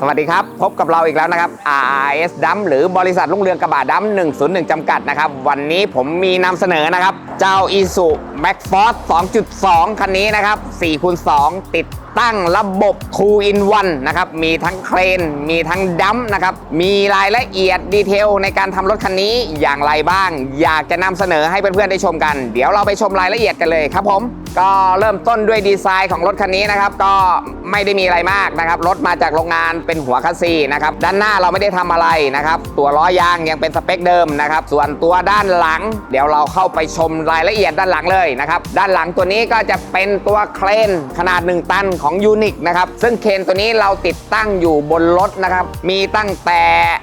สวัสดีครับ พบกับเราอีกแล้วนะครับ RS ดัมหรือบริษัทลุงเรืองกระบะดัม101จำกัดนะครับ วันนี้ผมมีนำเสนอนะครับเจ้า i s u m a x f o r c e 2.2 คันนี้นะครับ4คูณ2ติดตั้งระบบ 2 in 1 นะครับ มีทั้งเครน มีทั้งดัมนะครับ มีรายละเอียดดีเทลในการทำรถคันนี้อย่างไรบ้าง อยากจะนำเสนอให้เพื่อนๆได้ชมกัน เดี๋ยวเราไปชมรายละเอียดกันเลยครับผม ก็เริ่มต้นด้วยดีไซน์ของรถคันนี้นะครับ ก็ไม่ได้มีอะไรมากนะครับ รถมาจากโรงงานเป็นหัวคัสซีนะครับ ด้านหน้าเราไม่ได้ทำอะไรนะครับ ตัวล้อยางยังเป็นสเปคเดิมนะครับ ส่วนตัวด้านหลัง เดี๋ยวเราเข้าไปชมรายละเอียดด้านหลังเลยนะครับ ด้านหลังตัวนี้ก็จะเป็นตัวเครนขนาด 1 ตันของยูนิคนะครับ ซึ่งเครนตัวนี้เราติดตั้งอยู่บนรถนะครับ มีตั้งแต่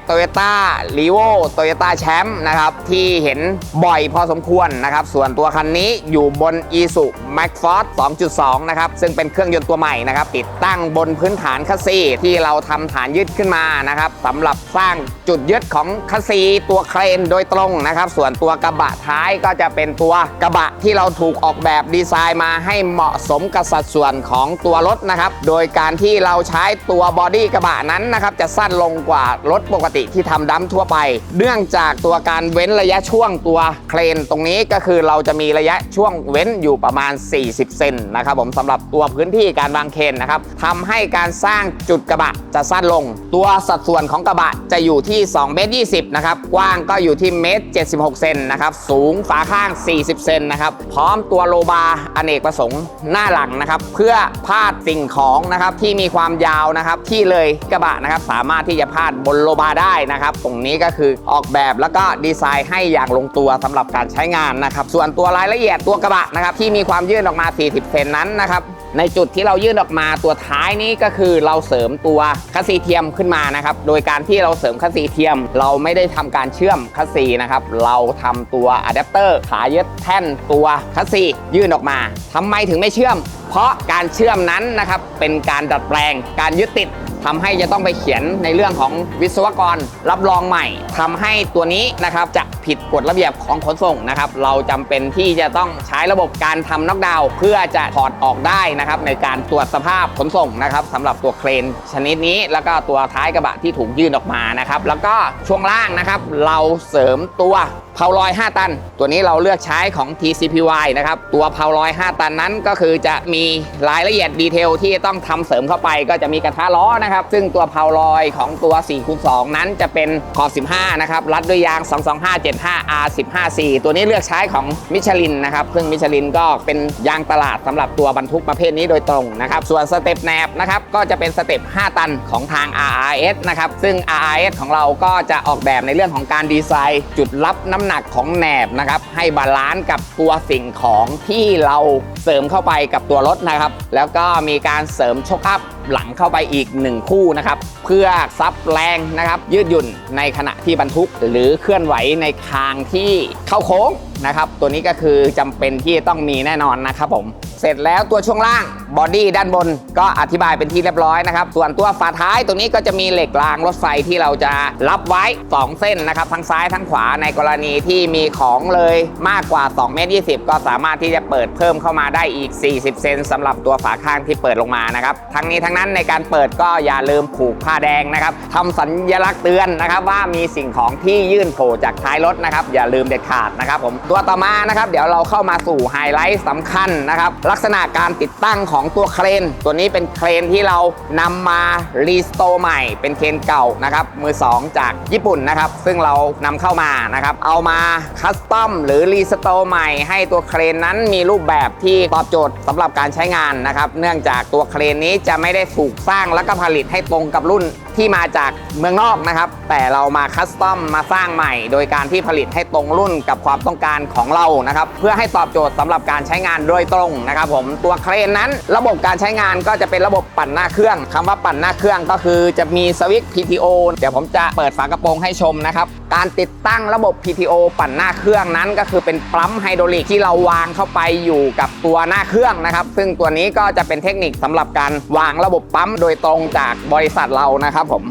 Toyota r e v o Toyota Champ นะครับ ที่เห็นบ่อยพอสมควรนะครับ ส่วนตัวคันนี้อยู่บน i s u m a x f o r c e 2.2 นะครับ ซึ่งเป็นเครื่องยนต์ตัวใหม่นะครับ ติดตั้งบนพื้นฐานคัสซีที่เราทำฐานยึดขึ้นมานะครับสำหรับสร้างจุดยึดของคัสซีตัวเครนโดยตรงนะครับ ส่วนตัวกระบะท้ายก็จะเป็นตัวกระบะที่เราถูกออกแบบดีไซน์มาให้เหมาะสมกับสัดส่วนของตัวรถนะครับ โดยการที่เราใช้ตัวบอดี้กระบะนั้นนะครับจะสั้นลงกว่ารถปกติที่ทำดัมทั่วไป เนื่องจากตัวการเว้นระยะช่วงตัวเครนตรงนี้ก็คือเราจะมีระยะช่วงเว้นอยู่ประมาณ 40 เซนนะครับผมสำหรับตัวพื้นที่การวางเครนนะครับทำให้การสร้างจุดกระบะจะสั้นลง ตัวสัดส่วนของกระบะจะอยู่ที่2เมตร20นะครับกว้างก็อยู่ที่เมตร76 เซนนะครับสูงฝาข้าง 4 40 เซนนะครับ พร้อมตัวโลบาร์อเนกประสงค์หน้าหลังนะครับ เพื่อพาดสิ่งของนะครับที่มีความยาวนะครับ ที่เลยกระบะนะครับ สามารถที่จะพาดบนโลบาร์ได้นะครับ ตรงนี้ก็คือออกแบบแล้วก็ดีไซน์ให้อย่างลงตัวสำหรับการใช้งานนะครับ ส่วนตัวรายละเอียดตัวกระบะนะครับที่มีความยื่นออกมา 40 เซนนั้นนะครับ ในจุดที่เรายื่นออกมาตัวท้ายนี้ก็คือเราเสริมตัวคัสซีเทียมขึ้นมานะครับ โดยการที่เราเสริมคัสซีเทียม เราไม่ได้ทำการเชื่อมคัสซีนะครับ เราทำตัวอะแดปเตอร์ขายึดแท่นตัวคัสซียื่นออกมาทำไมถึงไม่เชื่อม เพราะการเชื่อมนั้นนะครับเป็นการดัดแปลงการยึดติด ทำให้จะต้องไปเขียนในเรื่องของวิศวกรรับรองใหม่ทำให้ตัวนี้นะครับจะผิดกฎระเบียบของขนส่งนะครับ เราจำเป็นที่จะต้องใช้ระบบการทำน็อกดาวน์เพื่อจะถอดออกได้นะครับในการตรวจสภาพขนส่งนะครับสำหรับตัวเครนชนิดนี้ แล้วก็ตัวท้ายกระบะที่ถูกยื่นออกมานะครับ แล้วก็ช่วงล่างนะครับ เราเสริมตัวเพาลอย 5 ตัน ตัวนี้เราเลือกใช้ของ TCPY นะครับ ตัวเพาลอย 5 ตันนั้นก็คือจะมีรายละเอียดดีเทลที่ต้องทำเสริมเข้าไปก็จะมีกระทะล้อนะครับซึ่งตัวเพาลอยของตัว4คูณ2นั้นจะเป็นขอบ 15 นะครับ รัดด้วยยาง 22575 R154 ตัวนี้เลือกใช้ของมิชลินนะครับซึ่งมิชลินก็เป็นยางตลาดสำหรับตัวบรรทุกประเภทนี้โดยตรงนะครับ ส่วนสเต็ปแนบนะครับ ก็จะเป็นสเต็ป5 ตันของทาง RRS นะครับ ซึ่ง RRS ของเราก็จะออกแบบในเรื่องของการดีไซน์ จุดรับน้ำหนักของแหนบนะครับ ให้บาลานซ์กับตัวสิ่งของที่เราเสริมเข้าไปกับตัวรถนะครับ แล้วก็มีการเสริมชกอัพหลังเข้าไปอีก 1 คู่นะครับเพื่อซับแรงนะครับยืดหยุ่นในขณะที่บรรทุก หรือเคลื่อนไหวในทางที่เข้าโค้งนะครับ ตัวนี้ก็คือจำเป็นที่ต้องมีแน่นอนนะครับผม เสร็จแล้วตัวช่วงล่างบอดี้ด้านบนก็อธิบายเป็นที่เรียบร้อยนะครับ ส่วนตัวฝาท้ายตรงนี้ก็จะมีเหล็กรางรถไฟที่เราจะรับไว้ 2 เส้นนะครับ ทั้งซ้ายทั้งขวาในกรณีที่มีของเลยมากกว่า2เมตร20 ก็สามารถที่จะเปิดเพิ่มเข้ามาได้อีก 40 เซนสำหรับตัวฝาข้างที่เปิดลงมานะครับ ทั้งนี้ทั้งนั้นในการเปิดก็อย่าลืมผูกผ้าแดงนะครับทำสัญลักษณ์เตือนนะครับว่ามีสิ่งของที่ยื่นโผล่จากท้ายรถนะครับ อย่าลืมเด็ดขาดนะครับผมตัวต่อมานะครับ เดี๋ยวเราเข้ามาสู่ไฮไลท์สำคัญนะครับ ลักษณะการติดตั้งของตัวเครน ตัวนี้เป็นเครนที่เรานำมารีสโตร์ใหม่ เป็นเครนเก่านะครับมือ 2 จากญี่ปุ่นนะครับ ซึ่งเรานำเข้ามานะครับ เอามาคัสตอมหรือรีสโตร์ใหม่ ให้ตัวเครนนั้นมีรูปแบบที่ตอบโจทย์สำหรับการใช้งานนะครับ เนื่องจากตัวเครนนี้จะไม่ได้ถูกสร้างและก็ผลิตให้ตรงกับรุ่น ที่มาจากเมืองนอกนะครับ แต่เรามาคัสตอมมาสร้างใหม่ โดยการที่ผลิตให้ตรงรุ่นกับความต้องการของเรานะครับ เพื่อให้ตอบโจทย์สำหรับการใช้งานโดยตรงนะครับ ผมตัวเครนนั้น ระบบการใช้งานก็จะเป็นระบบปั่นหน้าเครื่องคำว่าปั่นหน้าเครื่องก็คือจะมีสวิตช์ PTO เดี๋ยวผมจะเปิดฝากระโปรงให้ชมนะครับ การติดตั้งระบบ PTO ปั่นหน้าเครื่องนั้น ก็คือเป็นปั๊มไฮดรอลิกที่เราวางเข้าไปอยู่กับตัวหน้าเครื่องนะครับ ซึ่งตัวนี้ก็จะเป็นเทคนิคสำหรับการวางระบบปั๊มโดยตรงจากบริษัทเรานะครับผม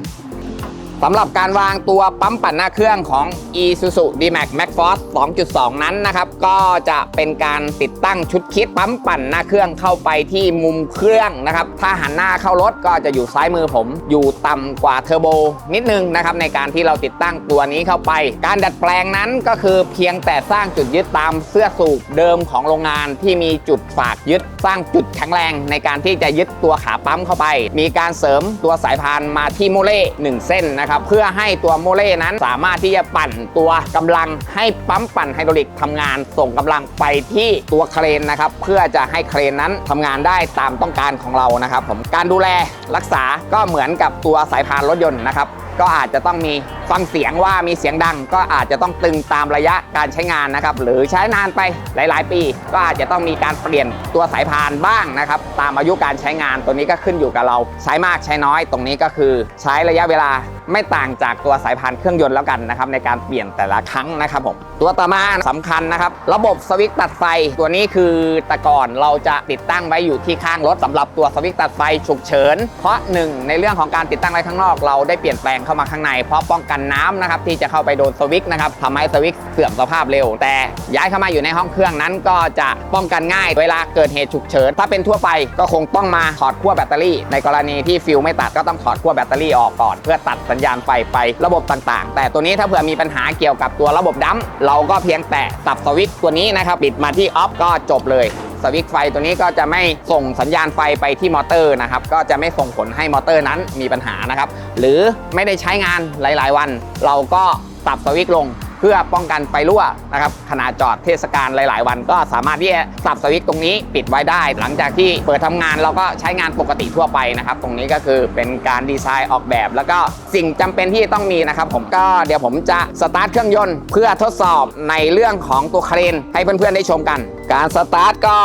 สำหรับการวางตัวปั๊มปั่นหน้าเครื่องของ Isuzu D-Max Max Force 2.2 นั้นนะครับ ก็จะเป็นการติดตั้งชุดคิดปั๊มปั่นหน้าเครื่องเข้าไปที่มุมเครื่องนะครับ ถ้าหันหน้าเข้ารถก็จะอยู่ซ้ายมือผม อยู่ต่ำกว่าเทอร์โบนิดนึงนะครับ ในการที่เราติดตั้งตัวนี้เข้าไป การดัดแปลงนั้นก็คือเพียงแต่สร้างจุดยึดตามเสื้อสูบเดิมของโรงงานที่มีจุดฝากยึด สร้างจุดแข็งแรงในการที่จะยึดตัวขาปั๊มเข้าไป มีการเสริมตัวสายพานมาที่โมเล่หนึ่งเส้นนะครับเพื่อให้ตัวโมเล่นั้นสามารถที่จะปั่นตัวกำลังให้ปั๊มปั่นไฮดรอลิกทำงาน ส่งกำลังไปที่ตัวเครนนะครับเพื่อจะให้เครนนั้นทำงานได้ตามต้องการของเรานะครับผมการดูแลรักษาก็เหมือนกับตัวสายพานรถยนต์นะครับก็อาจจะต้องมี ฟังเสียงว่ามีเสียงดังก็อาจจะต้องตึงตามระยะการใช้งานนะครับ หรือใช้นานไปหลาย ๆ ปี ก็อาจจะต้องมีการเปลี่ยนตัวสายพานบ้างนะครับ ตามอายุการใช้งานตัวนี้ก็ขึ้นอยู่กับเรา ใช้มากใช้น้อยตรงนี้ก็คือใช้ระยะเวลาไม่ต่างจากตัวสายพานเครื่องยนต์แล้วกันนะครับในการเปลี่ยนแต่ละครั้งนะครับผมตัวต่อมาสำคัญนะครับ ระบบสวิตช์ตัดไฟตัวนี้คือแต่ก่อนเราจะติดตั้งไว้อยู่ที่ข้างรถสำหรับตัวสวิตช์ตัดไฟฉุกเฉิน เพราะหนึ่งในเรื่องของการติดตั้งไว้ข้างนอกเราได้เปลี่ยนแปลงเข้ามาข้างในเพราะป้องกันน้ำนะครับที่จะเข้าไปโดนสวิตช์นะครับทำให้สวิตช์เสื่อมสภาพเร็ว แต่ย้ายเข้ามาอยู่ในห้องเครื่องนั้นก็จะป้องกันง่าย เวลาเกิดเหตุฉุกเฉิน ถ้าเป็นทั่วไปก็คงต้องมาถอดขั้วแบตเตอรี่ ในกรณีที่ฟิลไม่ตัดก็ต้องถอดขั้วแบตเตอรี่ออกก่อน เพื่อตัดสัญญาณไฟไประบบต่างๆ แต่ตัวนี้ถ้าเผื่อมีปัญหาเกี่ยวกับตัวระบบดัมป์เราก็เพียงแต่ตัดสวิตช์ตัวนี้นะครับปิดมาที่ออฟก็จบเลย สวิตช์ไฟตัวนี้ก็จะไม่ส่งสัญญาณไฟไปที่มอเตอร์นะครับ ก็จะไม่ส่งผลให้มอเตอร์นั้นมีปัญหานะครับ หรือไม่ได้ใช้งานหลาย ๆ วัน เราก็ตัดสวิตช์ลง เพื่อป้องกันไฟรั่วนะครับขณะจอดเทศกาลหลาย ๆ วัน ก็สามารถที่จะสับสวิตช์ตรงนี้ปิดไว้ได้ หลังจากที่เปิดทำงานเราก็ใช้งานปกติทั่วไปนะครับ ตรงนี้ก็คือเป็นการดีไซน์ออกแบบ แล้วก็สิ่งจำเป็นที่ต้องมีนะครับ ผมก็เดี๋ยวผมจะสตาร์ทเครื่องยนต์เพื่อทดสอบในเรื่องของตัวเครนให้เพื่อน ๆ ได้ชมกัน การสตาร์ทก็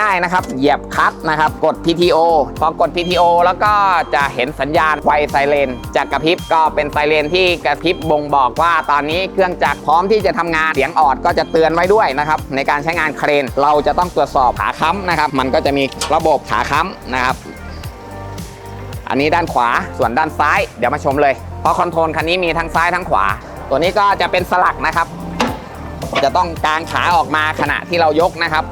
ง่าย ๆ นะครับ เหยียบคลัตช์นะครับ กด PTO พอกด PTO แล้วก็จะเห็นสัญญาณไฟไซเรนจากกระพริบก็เป็นไซเรนที่กระพริบบ่งบอกว่าตอนนี้เครื่องจักรพร้อมที่จะทำงานเสียงออดก็จะเตือนไว้ด้วยนะครับในการใช้งานเครน เราจะต้องตรวจสอบขาค้ำนะครับ มันก็จะมีระบบขาค้ำนะครับอันนี้ด้านขวาส่วนด้านซ้ายเดี๋ยวมาชมเลย เพราะคอนโทรลคันนี้มีทั้งซ้ายทั้งขวา ตัวนี้ก็จะเป็นสลักนะครับ จะต้องกางขาออกมาขณะที่เรายกนะครับ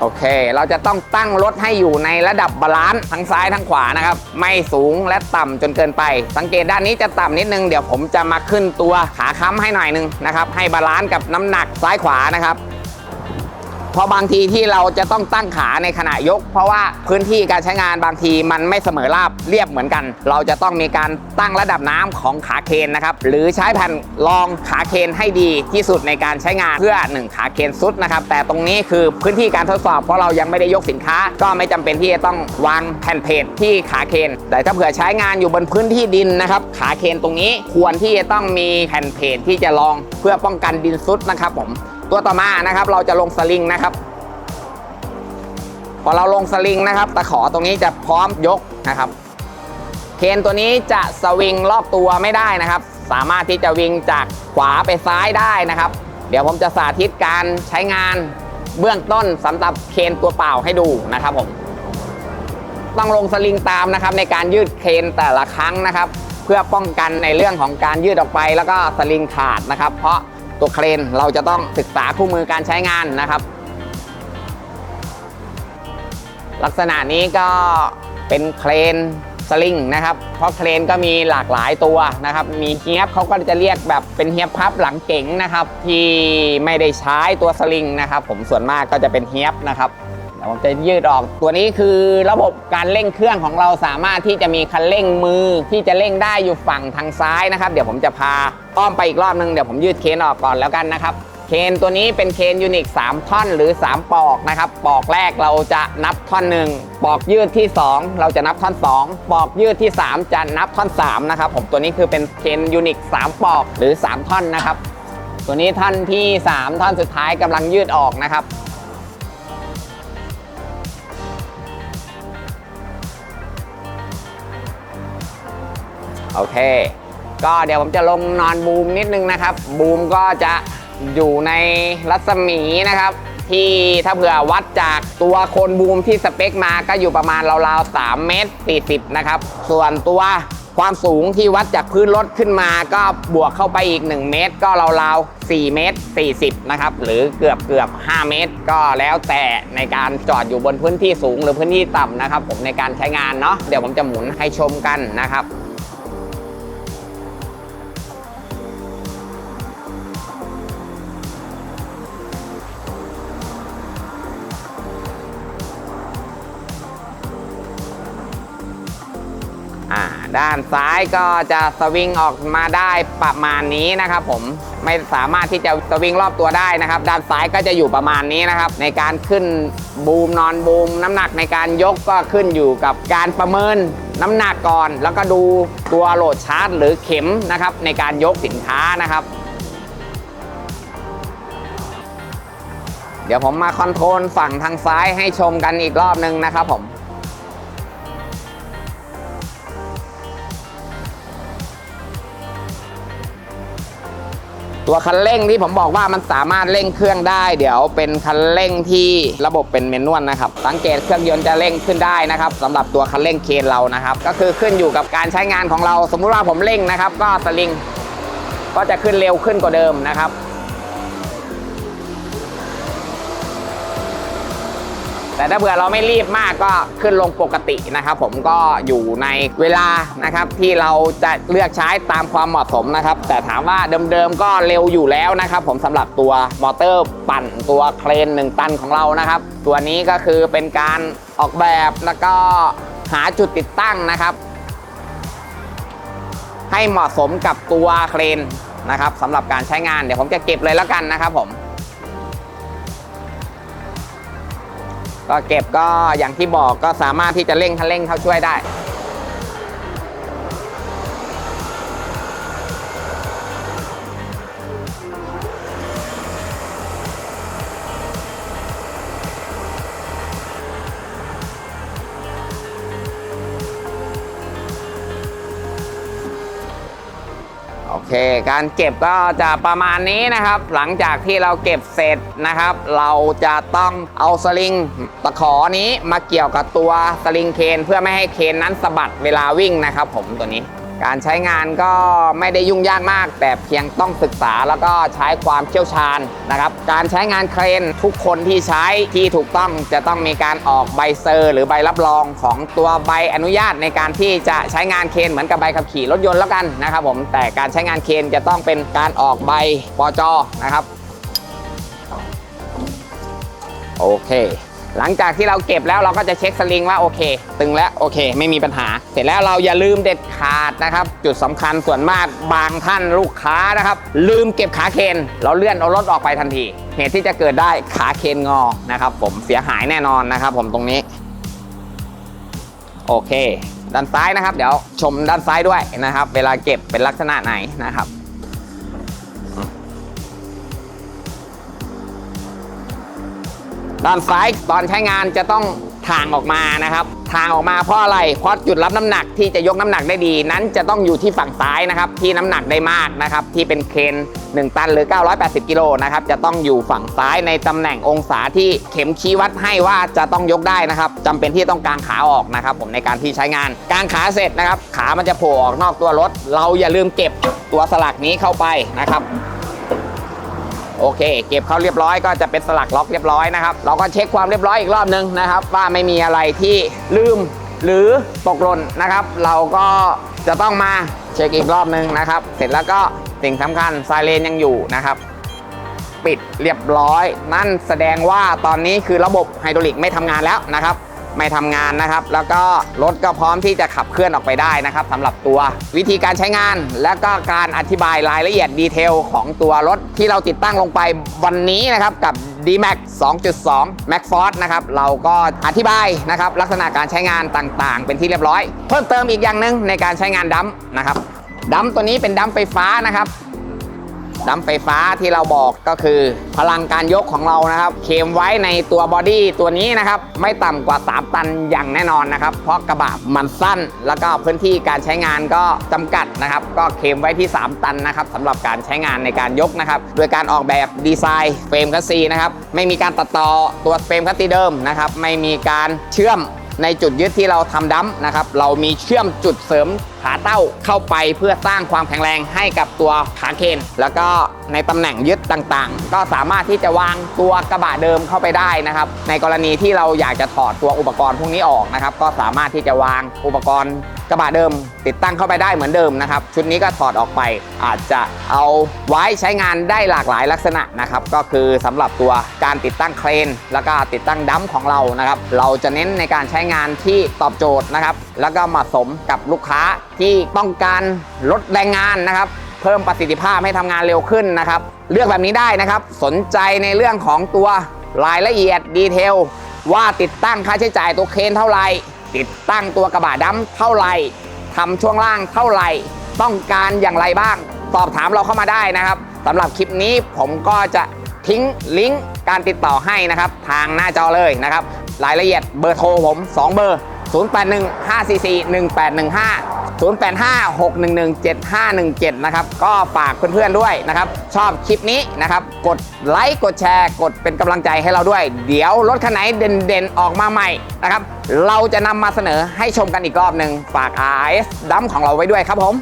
โอเค เราจะต้องตั้งรถให้อยู่ในระดับบาลานซ์ทั้งซ้ายทั้งขวานะครับ ไม่สูงและต่ำจนเกินไป สังเกตด้านนี้จะต่ำนิดนึง เดี๋ยวผมจะมาขึ้นตัวขาค้ำให้หน่อยนึงนะครับ ให้บาลานซ์กับน้ำหนักซ้ายขวานะครับ เพราะบางทีที่เราจะต้องตั้งขาในขณะยก เพราะว่าพื้นที่การใช้งานบางทีมันไม่เสมอราบเรียบเหมือนกัน เราจะต้องมีการตั้งระดับน้ำของขาเคนนะครับหรือใช้แผ่นรองขาเคนให้ดีที่สุดในการใช้งานเพื่อ 1 ขาเคนสุดนะครับแต่ตรงนี้คือพื้นที่การทดสอบเพราะเรายังไม่ได้ยกสินค้า ก็ไม่จำเป็นที่จะต้องวางแผ่นเพจที่ขาเคน แต่ถ้าเผื่อใช้งานอยู่บนพื้นที่ดินนะครับขาเคนตรงนี้ควรที่จะต้องมีแผ่นเพจที่จะรองเพื่อป้องกันดินซุดนะครับผม ตัวต่อมานะครับเราจะลงสลิงนะครับ พอเราลงสลิงนะครับ ตะขอตรงนี้จะพร้อมยกนะครับ เคนตัวนี้จะสวิงรอบตัวไม่ได้นะครับ สามารถที่จะวิ่งจากขวาไปซ้ายได้นะครับ เดี๋ยวผมจะสาธิตการใช้งานเบื้องต้นสำหรับเคนตัวเปล่าให้ดูนะครับผมต้องลงสลิงตามนะครับ ในการยืดเคนแต่ละครั้งนะครับ เพื่อป้องกันในเรื่องของการยืดออกไปแล้วก็สลิงขาดนะครับ เพราะ ตัวเครนเราจะต้องศึกษาคู่มือการใช้งานนะครับ ลักษณะนี้ก็เป็นเครนสลิงนะครับเพราะเครนก็มีหลากหลายตัวนะครับ มีเฮียบเขาก็จะเรียกแบบเป็นเฮียบพับหลังเก๋งนะครับ ที่ไม่ได้ใช้ตัวสลิงนะครับ ผมส่วนมากก็จะเป็นเฮียบนะครับ ผมจะยืดออก ตัวนี้คือระบบการเร่งเครื่องของเราสามารถที่จะมีคันเร่งมือที่จะเร่งได้อยู่ฝั่งทางซ้ายนะครับ เดี๋ยวผมจะพาอ้อมไปอีกรอบนึงเดี๋ยวผมยืดเคนออกก่อนแล้วกันนะครับเคนตัวนี้เป็นเคนยูนิค3ท่อนหรือ 3 ปอกนะครับ ปอกแรกเราจะนับท่อนหนึ่งปอกยืดที่ 2 เราจะนับท่อน 2 ปอกยืดที่ 3 จะนับท่อน3นะครับผมตัวนี้คือเป็นเคนยูนิค3 ปอกหรือ 3 ท่อนนะครับ ตัวนี้ท่อนที่ 3 ท่อนสุดท้ายกำลังยืดออกนะครับ โอเค ก็เดี๋ยวผมจะลงนอนบูมนิดนึงนะครับ บูมก็จะอยู่ในรัศมีนะครับ ที่ถ้าเผื่อวัดจากตัวโคนบูมที่สเปคมาก็อยู่ประมาณราวๆ3เมตร40นะครับ ส่วนตัวความสูงที่วัดจากพื้นรถขึ้นมาก็บวกเข้าไปอีก 1 เมตร ก็ราวๆ4เมตร40นะครับหรือเกือบเกือบ5เมตร ก็แล้วแต่ในการจอดอยู่บนพื้นที่สูงหรือพื้นที่ต่ำนะครับ ผมในการใช้งานเนาะเดี๋ยวผมจะหมุนให้ชมกันนะครับ ด้านซ้ายก็จะสวิงออกมาได้ประมาณนี้นะครับผมไม่สามารถที่จะสวิงรอบตัวได้นะครับ ด้านซ้ายก็จะอยู่ประมาณนี้นะครับ ในการขึ้นบูมนอนบูม น้ำหนักในการยกก็ขึ้นอยู่กับการประเมินน้ำหนักก่อน แล้วก็ดูตัวโหลดชาร์จหรือเข็มนะครับ ในการยกสินค้านะครับ เดี๋ยวผมมาคอนโทรลฝั่งทางซ้ายให้ชมกันอีกรอบนึงนะครับผม ตัวคันเร่งที่ผมบอกว่ามันสามารถเร่งเครื่องได้ เดี๋ยวเป็นคันเร่งที่ระบบเป็นเมนวลนะครับ สังเกตเครื่องยนต์จะเร่งขึ้นได้นะครับสำหรับตัวคันเร่งเคนเรานะครับ ก็คือขึ้นอยู่กับการใช้งานของเรา สมมุติว่าผมเร่งนะครับ ก็สลิงก็จะขึ้นเร็วขึ้นกว่าเดิมนะครับ แต่ถ้าเผื่อเราไม่รีบมากก็ขึ้นลงปกตินะครับผมก็อยู่ในเวลานะครับที่เราจะเลือกใช้ตามความเหมาะสมนะครับแต่ถามว่าเดิมๆก็เร็วอยู่แล้วนะครับผมสำหรับตัวมอเตอร์ปั่นตัวเครน 1 ตันของเรานะครับ ตัวนี้ก็คือเป็นการออกแบบแล้วก็หาจุดติดตั้งนะครับ ให้เหมาะสมกับตัวเครนนะครับสำหรับการใช้งานเดี๋ยวผมจะเก็บเลยแล้วกันนะครับผม ก็เก็บก็อย่างที่บอกก็สามารถที่จะเร่งคันเร่งเข้าช่วยได้ การเก็บก็จะประมาณนี้นะครับ หลังจากที่เราเก็บเสร็จนะครับ เราจะต้องเอาสลิงตะขอนี้มาเกี่ยวกับตัวสลิงเคนเพื่อไม่ให้เคนนั้นสะบัดเวลาวิ่งนะครับ ผมตัวนี้ การใช้งานก็ไม่ได้ยุ่งยากมาก แต่เพียงต้องศึกษาแล้วก็ใช้ความเชี่ยวชาญนะครับ การใช้งานเครนทุกคนที่ใช้ที่ถูกต้องจะต้องมีการออกใบเซอร์ หรือใบรับรองของตัวใบอนุญาตในการที่จะใช้งานเครนเหมือนกับใบขับขี่รถยนต์แล้วกันนะครับผมแต่การใช้งานเครนจะต้องเป็นการออกใบปจนะครับโอเค หลังจากที่เราเก็บแล้วเราก็จะเช็คสลิงว่าโอเค ตึงแล้วโอเค ไม่มีปัญหา เสร็จแล้วเราอย่าลืมเด็ดขาดนะครับ จุดสำคัญส่วนมากบางท่านลูกค้านะครับ ลืมเก็บขาเคนเราเลื่อนเอารถออกไปทันที เหตุที่จะเกิดได้ขาเคนงอนะครับ ผมเสียหายแน่นอนนะครับ ผมตรงนี้ โอเค ด้านซ้ายนะครับ เดี๋ยวชมด้านซ้ายด้วยนะครับ เวลาเก็บเป็นลักษณะไหนนะครับ ด้านซ้ายตอนใช้งานจะต้องทางออกมานะครับ ทางออกมาเพราะอะไร เพราะจุดรับน้ำหนักที่จะยกน้ำหนักได้ดี นั้นจะต้องอยู่ที่ฝั่งซ้ายนะครับ ที่น้ำหนักได้มากนะครับ ที่เป็นเคน 1 ตันหรือ 980 กิโลนะครับ จะต้องอยู่ฝั่งซ้ายในตำแหน่งองศาที่เข็มชี้วัดให้ว่าจะต้องยกได้นะครับจำเป็นที่ต้องกางขาออกนะครับ ผมในการที่ใช้งาน กางขาเสร็จนะครับ ขามันจะโผล่ออกนอกตัวรถ เราอย่าลืมเก็บตัวสลักนี้เข้าไปนะครับ โอเค เก็บเข้าเรียบร้อยก็จะเป็นสลักล็อกเรียบร้อยนะครับ เราก็เช็คความเรียบร้อยอีกรอบนึงนะครับ ว่าไม่มีอะไรที่ลืมหรือตกหล่นนะครับ เราก็จะต้องมาเช็คอีกรอบนึงนะครับ เสร็จแล้วก็สิ่งสำคัญไซเรนยังอยู่นะครับปิดเรียบร้อย นั่นแสดงว่าตอนนี้คือระบบไฮดรอลิกไม่ทำงานแล้วนะครับ ไม่ทำงานนะครับ แล้วก็รถก็พร้อมที่จะขับเคลื่อนออกไปได้นะครับสำหรับตัววิธีการใช้งาน และก็การอธิบายรายละเอียดดีเทลของตัวรถที่เราติดตั้งลงไปวันนี้นะครับกับ D-Max 2.2 Max Force นะครับ เราก็อธิบายนะครับ ลักษณะการใช้งานต่างๆ เป็นที่เรียบร้อย เพิ่มเติมอีกอย่างหนึ่งในการใช้งานดัมนะครับดัมตัวนี้เป็นดัมไฟฟ้านะครับ ดัมไฟฟ้าที่เราบอกก็คือ พลังการยกของเรานะครับเคลมไว้ในตัวบอดี้ตัวนี้นะครับ ไม่ต่ำกว่า 3 ตันอย่างแน่นอนนะครับ เพราะกระบะมันสั้น แล้วก็พื้นที่การใช้งานก็จำกัดนะครับ ก็เคลมไว้ที่ 3 ตันนะครับสำหรับการใช้งานในการยกนะครับ โดยการออกแบบดีไซน์เฟรมคัสซีนะครับ ไม่มีการตัดต่อตัวเฟรมคัสซีเดิมนะครับ ไม่มีการเชื่อมในจุดยึดที่เราทำดัมนะครับ เรามีเชื่อมจุดเสริม ขาเต้าเข้าไปเพื่อสร้างความแข็งแรงให้กับตัวขาเคนแล้วก็ในตำแหน่งยึดต่างๆ ก็สามารถที่จะวางตัวกระบะเดิมเข้าไปได้นะครับ ในกรณีที่เราอยากจะถอดตัวอุปกรณ์พวกนี้ออกนะครับ ก็สามารถที่จะวางอุปกรณ์กระบะเดิม ติดตั้งเข้าไปได้เหมือนเดิมนะครับ ชุดนี้ก็ถอดออกไป อาจจะเอาไว้ใช้งานได้หลากหลายลักษณะนะครับ ก็คือสำหรับตัวการติดตั้งเครน แล้วก็ติดตั้งดัมของเรานะครับ เราจะเน้นในการใช้งานที่ตอบโจทย์นะครับ แล้วก็เหมาะสมกับลูกค้าที่ต้องการลดแรงงานนะครับ เพิ่มประสิทธิภาพให้ทำงานเร็วขึ้นนะครับ เลือกแบบนี้ได้นะครับ สนใจในเรื่องของตัวรายละเอียดดีเทลว่าติดตั้งค่าใช้จ่ายตัวเครนเท่าไหร่ ติดตั้งตัวกระบะดัมป์เท่าไหร่ทำช่วงล่างเท่าไหร่ ต้องการอย่างไรบ้าง สอบถามเราเข้ามาได้นะครับสำหรับคลิปนี้ผมก็จะทิ้งลิงก์การติดต่อให้นะครับ ทางหน้าจอเลยนะครับ รายละเอียดเบอร์โทรผม 2 เบอร์ 0815441815 0856117517 นะครับ ก็ฝากเพื่อนๆด้วยนะครับ ชอบคลิปนี้นะครับ กดไลค์กดแชร์ กดเป็นกำลังใจให้เราด้วย เดี๋ยวรถคันไหนเด่นๆ ออกมาใหม่นะครับ เราจะนำมาเสนอให้ชมกันอีกรอบหนึ่งฝาก RS ดัมของเราไว้ด้วยครับผม